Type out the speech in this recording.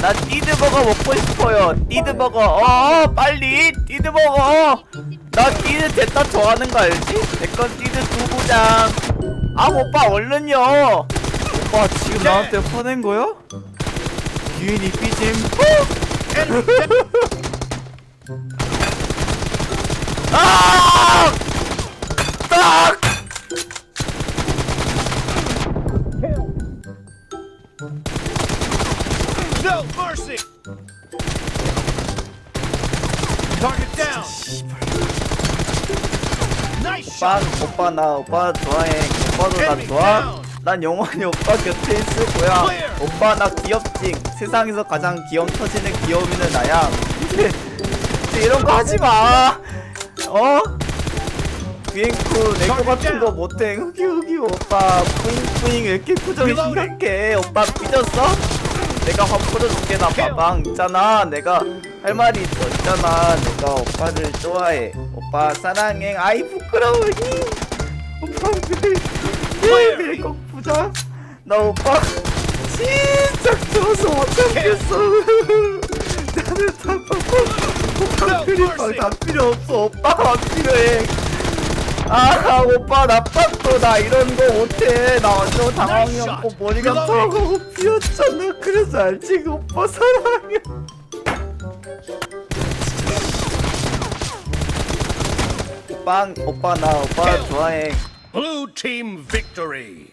나 띠드버거 먹고 싶어요. 띠드버거. 어 빨리. 띠드버거. 나 띠드 됐다 좋아하는 거 알지? 내 건 띠드 두 부장. 아 오빠 얼른요. 오빠 지금 나한테 화낸 거야? 유인이 삐짐. 아! No mercy! Target down! Nice 오빠, shot! 오빠 나 오빠 좋아해. 오빠도 나 좋아? 난 영원히 오빠 곁에 있을 거야. 오빠 나 귀엽지? 세상에서 가장 귀염 터지는 귀여움이는 나야. 근데, 근데 이런 거 하지 마. 어? 비행쿠 내거 같은 거 못해. 흑이 흑이 오빠 뿌잉 뿌잉 왜 이렇게 표정이 심각해? 오빠 삐졌어? 내가 화 풀어줄게 나 봐방 있잖아. 내가 할 말이 있어 있잖아. 내가 오빠를 좋아해. 오빠 사랑해. 아이 부끄러워. 이. 오빠 왜 내거 부자? 나 오빠 진짜 좋아서 못 참겠어. 나는 다 바꿔. 오빠 그립방 다 필요 없어. 오빠가 필요해. 아 오빠 나빴어 나 이런 거 못해. 나 완전 당황이었고 머리가 터가고 비었잖아. 그래서 알지 오빠 사랑해. 오빠 오빠 나 오빠 좋아해. Blue team victory!